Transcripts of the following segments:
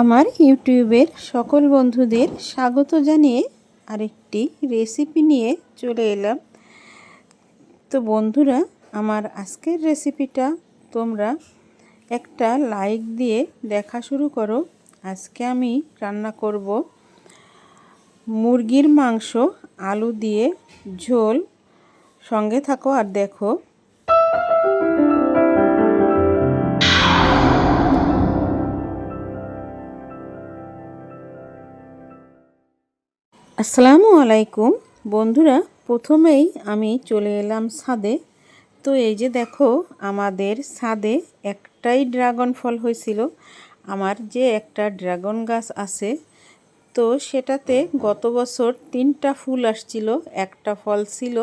আমার ইউটিউবের সকল বন্ধুদের স্বাগত জানিয়ে আরেকটি রেসিপি নিয়ে চলে এলাম। তো বন্ধুরা, আমার আজকের রেসিপিটা তোমরা একটা লাইক দিয়ে দেখা শুরু করো। আজকে আমি রান্না করব মুরগির মাংস, আলু দিয়ে ঝোল। সঙ্গে থাকো আর দেখো আসসালামু আলাইকুম। বন্ধুরা, প্রথমেই আমি চলে এলাম ছাদে। তো এই যে দেখো, আমাদের ছাদে একটাই ড্রাগন ফল হয়েছিল। আমার যে একটা ড্রাগন গাছ আছে, তো সেটাতে গত বছর তিনটা ফুল আসছিল, একটা ফল ছিল,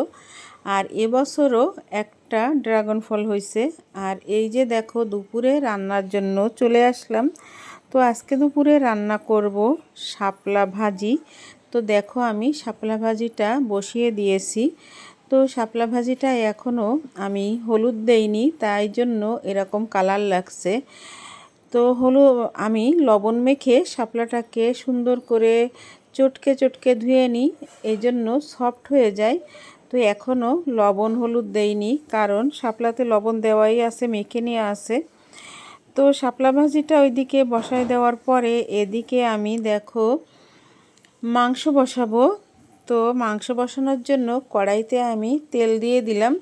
আর এবছরও একটা ড্রাগন ফল হয়েছে। আর এই যে দেখো, দুপুরে রান্নার জন্য চলে আসলাম। তো আজকে দুপুরে রান্না করব শাপলা ভাজি। তো দেখো আমি শাপলা ভাজিটা বসিয়ে দিয়েছি। তো শাপলা ভাজিটা এখনও আমি হলুদ দেইনি, তাই জন্য এরকম কালার লাগছে। তো হলো, আমি লবণ মেখে শাপলাটাকে সুন্দর করে চটকে চটকে ধুয়ে নিই, এই জন্য সফট হয়ে যায়। তো এখনও লবণ হলুদ দেইনি, কারণ শাপলাতে লবণ দেওয়াই আছে, মেখে নিয়ে আছে। তো শাপলা ভাজিটা ওইদিকে বসায় দেওয়ার পরে এদিকে আমি দেখো মাংস বসাবো। তো মাংস বসানোর জন্য কড়াইতে আমি তেল দিয়ে দিলাম।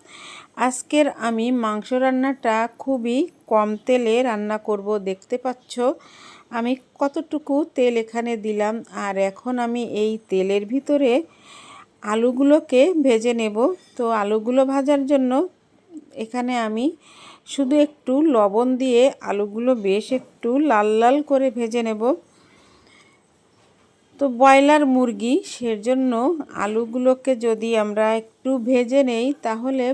আজকের আমি মাংস রান্নাটা খুবই কম তেলে রান্না করব, দেখতে পাচ্ছ। আমি কতটুকু তেল এখানে দিলাম আর এখন আমি এই তেলের ভিতরে আলুগুলোকে ভেজে নেব। তো আলুগুলো ভাজার জন্য এখানে আমি শুধু একটু লবণ দিয়ে আলুগুলো বেশ একটু লাল লাল করে ভেজে নেব। তো ব্রয়লার মুরগি, সেজন্য আলুগুলোকে যদি আমরা একটু ভেজে নেই, তাহলে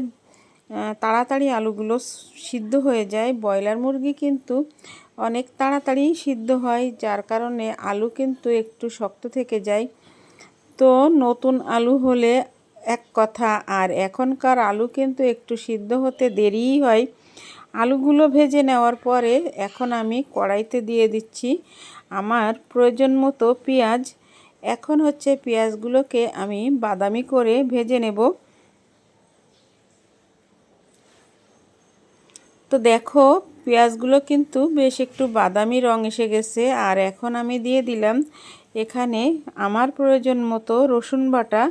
তাড়াতাড়ি আলুগুলো সিদ্ধ হয়ে যায়। ব্রয়লার মুরগি কিন্তু অনেক তাড়াতাড়ি সিদ্ধ হয়, যার কারণে আলু কিন্তু একটু শক্ত থেকে যায়। তো নতুন আলু হলে এক কথা, আর এখনকার আলু কিন্তু একটু সিদ্ধ হতে দেরিই হয়। আলুগুলো ভেজে নেওয়ার পরে এখন আমি কড়াইতে দিয়ে দিচ্ছি। আমার প্রয়োজন মতো পেঁয়াজ। এখন হচ্ছে পেঁয়াজগুলোকে আমি বাদামি করে ভেজে নেব। তো দেখো, পেঁয়াজগুলো কিন্তু বেশ একটু বাদামি রং এসে গেছে। আর এখন আমি দিয়ে দিলাম এখানে আমার প্রয়োজন মতো রসুন বাটা।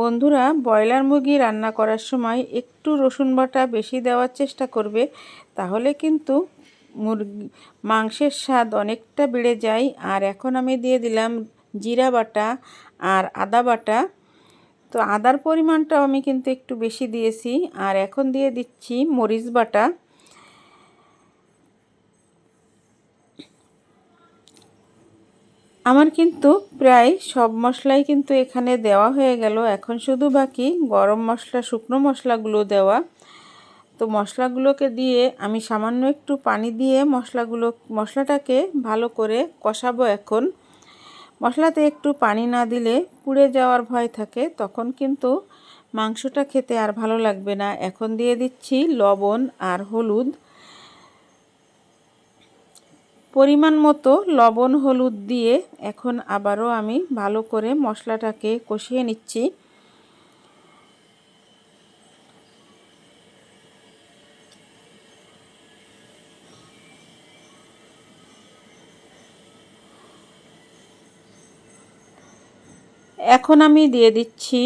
বন্ধুরা, ব্রয়লার মুরগি রান্না করার সময় একটু রসুন বাটা বেশি দেওয়ার চেষ্টা করবে, তাহলে কিন্তু মুরগি, মাংসের স্বাদ অনেকটা বেড়ে যায়। আর এখন আমি দিয়ে দিলাম জিরা বাটা আর আদা বাটা। তো আদার পরিমাণটাও আমি কিন্তু একটু বেশি দিয়েছি। আর এখন দিয়ে দিচ্ছি মরিচ বাটা। আমার কিন্তু প্রায় সব মশলাই কিন্তু এখানে দেওয়া হয়ে গেল। এখন শুধু বাকি গরম মশলা, শুকনো মশলাগুলো দেওয়া। তো মশলাগুলোকে দিয়ে আমি সামান্য একটু পানি দিয়ে মশলাগুলো, মশলাটাকে ভালো করে কষাবো এখন। মশলাতে একটু পানি না দিলে পুড়ে যাওয়ার ভয় থাকে, তখন কিন্তু মাংসটা খেতে আর ভালো লাগবে না। এখন দিয়ে দিচ্ছি লবণ আর হলুদ। পরিমাণ মতো লবণ হলুদ দিয়ে এখন আবারও আমি ভালো করে মশলাটাকে কষিয়ে নিচ্ছি। এখন আমি দিয়ে দিচ্ছি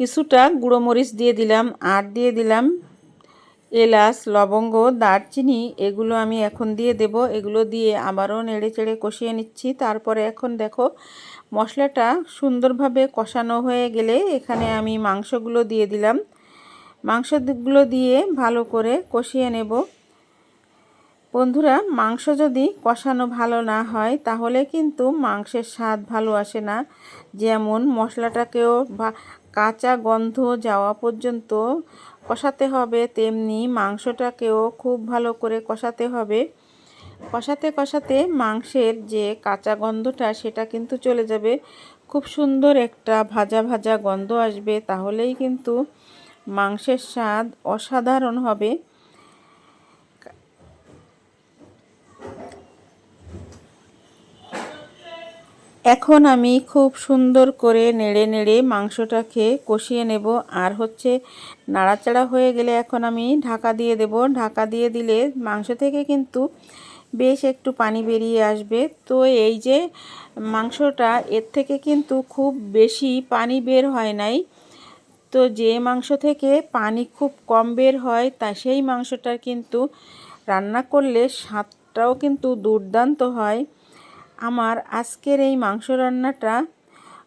কিছুটা গুঁড়ো মরিচ দিয়ে দিলাম, আর দিয়ে দিলাম এলাচ, লবঙ্গ, দারচিনি, এগুলো আমি এখন দিয়ে দেব। এগুলো দিয়ে আবারও নেড়ে চেড়ে কষিয়ে নিচ্ছি। তারপরে এখন দেখো মশলাটা সুন্দরভাবে কষানো হয়ে গেলে এখানে আমি মাংসগুলো দিয়ে দিলাম। মাংসগুলো দিয়ে ভালো করে কষিয়ে নেব। বন্ধুরা, মাংস যদি কষানো ভালো না হয়, তাহলে কিন্তু মাংসের স্বাদ ভালো আসে না। যেমন মশলাটাকেও কাঁচা গন্ধ যাওয়া পর্যন্ত কষাতে হবে, তেমনি মাংসটাকেও খুব ভালো করে কষাতে হবে। কষাতে কষাতে মাংসের যে কাঁচা গন্ধটা, সেটা কিন্তু চলে যাবে। খুব সুন্দর একটা ভাজা ভাজা গন্ধ আসবে, তাহলেই কিন্তু মাংসের স্বাদ অসাধারণ হবে। এখন আমি খুব সুন্দর করে নেড়ে নেড়ে মাংসটাকে কষিয়ে নেব। আর হচ্ছে নাড়াচাড়া হয়ে গেলে এখন আমি ঢাকা দিয়ে দেব। ঢাকা দিয়ে দিলে মাংস থেকে কিন্তু বেশ একটু পানি বেরিয়ে আসবে। তো এই যে মাংসটা, এর থেকে কিন্তু খুব বেশি পানি বের হয় নাই। তো যে মাংস থেকে পানি খুব কম বের হয়, তা সেই মাংসটা কিন্তু রান্না করলে স্বাদটাও কিন্তু দুর্দান্ত হয়। আমার আজকের এই মাংস রান্নাটা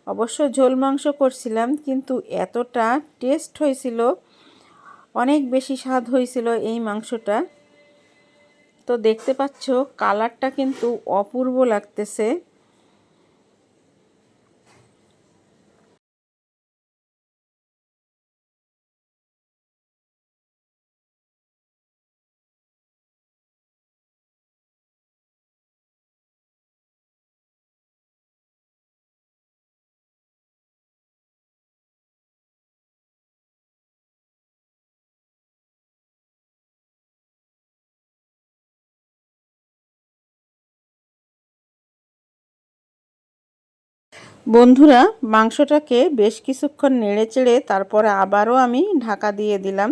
অবশ্য ঝোল মাংস করছিলাম, কিন্তু এতটা টেস্ট হয়েছিল, অনেক বেশি স্বাদ হয়েছিল এই মাংসটা। তো দেখতে পাচ্ছ কালারটা কিন্তু অপূর্ব লাগতেছে। বন্ধুরা, মাংসটাকে বেশ কিছুক্ষণ নেড়ে চেড়ে তারপরে আবারও আমি ঢাকা দিয়ে দিলাম।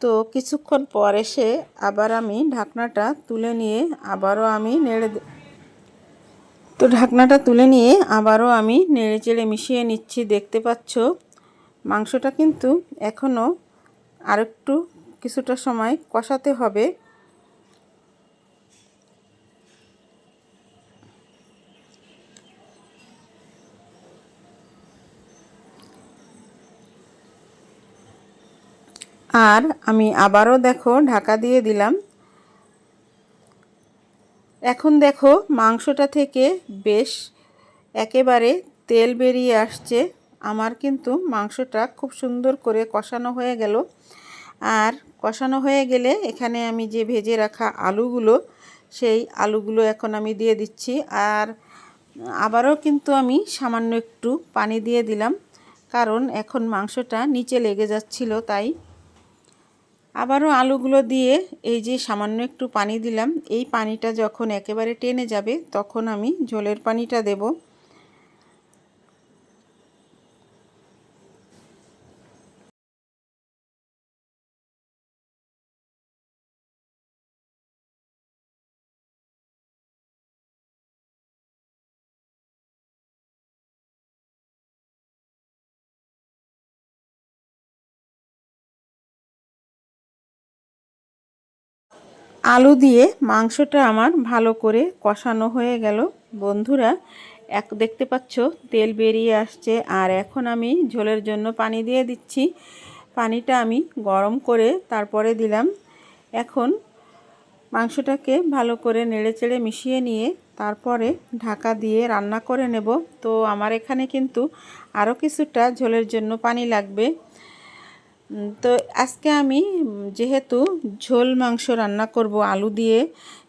তো কিছুক্ষণ পর এসে আবার আমি ঢাকনাটা তুলে নিয়ে আবারও আমি নেড়ে তো ঢাকনাটা তুলে নিয়ে আবারও আমি নেড়ে চেড়ে মিশিয়ে নিচ্ছি। দেখতে পাচ্ছ, মাংসটা কিন্তু এখনও আরেকটু কিছুটা সময় কষাতে হবে। আর আমি আবারও দেখো ঢাকা দিয়ে দিলাম। এখন দেখো মাংসটা থেকে বেশ একেবারে তেল বেরিয়ে আসছে। আমার কিন্তু মাংসটা খুব সুন্দর করে কষানো হয়ে গেল। আর কষানো হয়ে গেলে এখানে আমি যে ভেজে রাখা আলুগুলো, সেই আলুগুলো এখন আমি দিয়ে দিচ্ছি। আর আবারও কিন্তু আমি সামান্য একটু পানি দিয়ে দিলাম, কারণ এখন মাংসটা নিচে লেগে যাচ্ছিল, তাই আবারও আলুগুলো দিয়ে এই যে সামান্য একটু পানি দিলাম। এই পানিটা যখন একেবারে টেনে যাবে, তখন আমি ঝোলের পানিটা দেব। আলু দিয়ে মাংসটা আমার ভালো করে কষানো হয়ে গেল। বন্ধুরা, এক দেখতে পাচ্ছ, তেল বেরিয়ে আসছে। আর এখন আমি ঝোলের জন্য পানি দিয়ে দিচ্ছি। পানিটা আমি গরম করে তারপরে দিলাম। এখন মাংসটাকে ভালো করে নেড়েচেড়ে মিশিয়ে নিয়ে তারপরে ঢাকা দিয়ে রান্না করে নেব। তো আমার এখানে কিন্তু আরও কিছুটা ঝোলের জন্য পানি লাগবে। তো আজকে আমি যেহেতু ঝোল, মাংস রান্না করব আলু দিয়ে,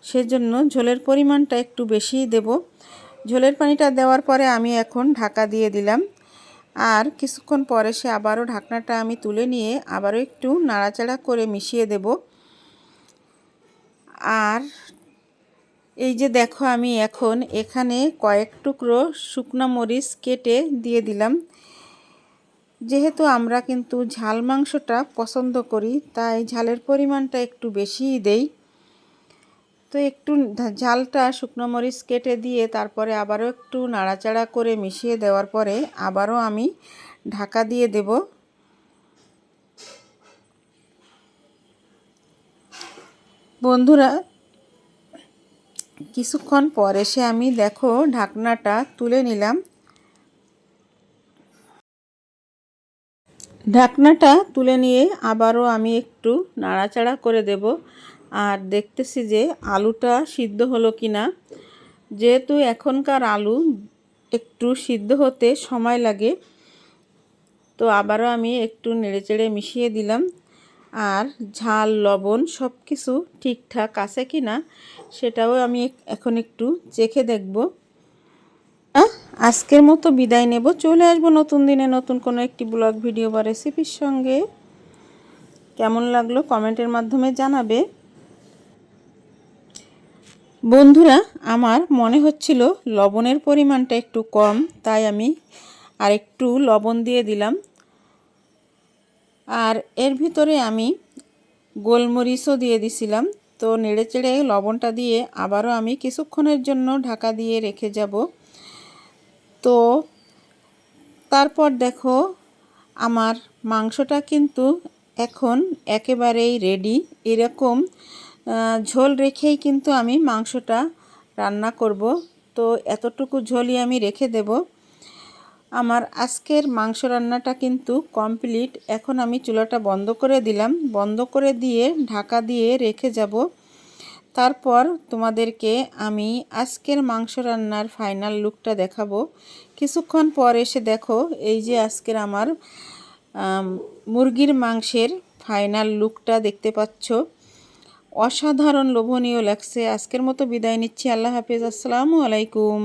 সেজন্য ঝোলের পরিমাণটা একটু বেশিই দেব। ঝোলের পানিটা দেওয়ার পরে আমি এখন ঢাকা দিয়ে দিলাম। আর কিছুক্ষণ পরে সে আবারও ঢাকনাটা আমি তুলে নিয়ে আবারও একটু নাড়াচাড়া করে মিশিয়ে দেব। আর এই যে দেখো আমি এখন এখানে কয়েক টুকরো শুকনো মরিচ কেটে দিয়ে দিলাম। যেহেতু আমরা কিন্তু ঝাল মাংসটা পছন্দ করি, তাই ঝালের পরিমাণটা একটু বেশিই দেই। তো একটু ঝালটা শুকনো মরিচ কেটে দিয়ে তারপরে আবারও একটু নাড়াচাড়া করে মিশিয়ে দেওয়ার পরে আবারও আমি ঢাকা দিয়ে দেব। বন্ধুরা, কিছুক্ষণ পর এসে আমি দেখো ঢাকনাটা তুলে নিলাম। ঢাকনাটা তুলে নিয়ে আবারও আমি একটু নাড়াচাড়া করে দেব। আর দেখতেছি যে আলুটা সিদ্ধ হলো কি না যেহেতু এখনকার আলু একটু সিদ্ধ হতে সময় লাগে, তো আবারও আমি একটু নেড়েচেড়ে মিশিয়ে দিলাম। আর ঝাল, লবণ সব কিছু ঠিকঠাক আছে কি না সেটাও আমি এখন একটু চেখে দেখব। আজকের মতো বিদায় নেব। চলে আসব নতুন দিনে নতুন কোনো একটি ব্লগ, ভিডিও বা রেসিপির সঙ্গে। কেমন লাগল কমেন্টের মাধ্যমে জানাবে। বন্ধুরা, আমার মনে হচ্ছিল লবণের পরিমাণটা একটু কম, তাই আমি আর একটু লবণ দিয়ে দিলাম। আর এর ভিতরে আমি গোলমরিচও দিয়ে দিছিলাম। তো নেড়ে চেড়ে লবণটা দিয়ে আবারও আমি কিছুক্ষণের জন্য ঢাকা দিয়ে রেখে যাব। তো তারপর দেখো, আমার মাংসটা কিন্তু এখন একেবারেই রেডি এরকম ঝোল রেখেই কিন্তু আমি মাংসটা রান্না করব। তো এতটুকু ঝোলই আমি রেখে দেব। আমার আজকের মাংস রান্নাটা কিন্তু কমপ্লিট এখন আমি চুলাটা বন্ধ করে দিলাম। বন্ধ করে দিয়ে ঢাকা দিয়ে রেখে যাব। তারপর তোমাদেরকে আমি আজকের মাংস রান্নার ফাইনাল লুকটা দেখাবো। কিছুক্ষণ পর এসে দেখো, এই যে আজকের আমার মুরগির মাংসের ফাইনাল লুকটা দেখতে পাচ্ছ। অসাধারণ, লোভনীয় লাগছে। আজকের মতো বিদায় নিচ্ছি। আল্লাহ হাফিজ। আসসালামু আলাইকুম।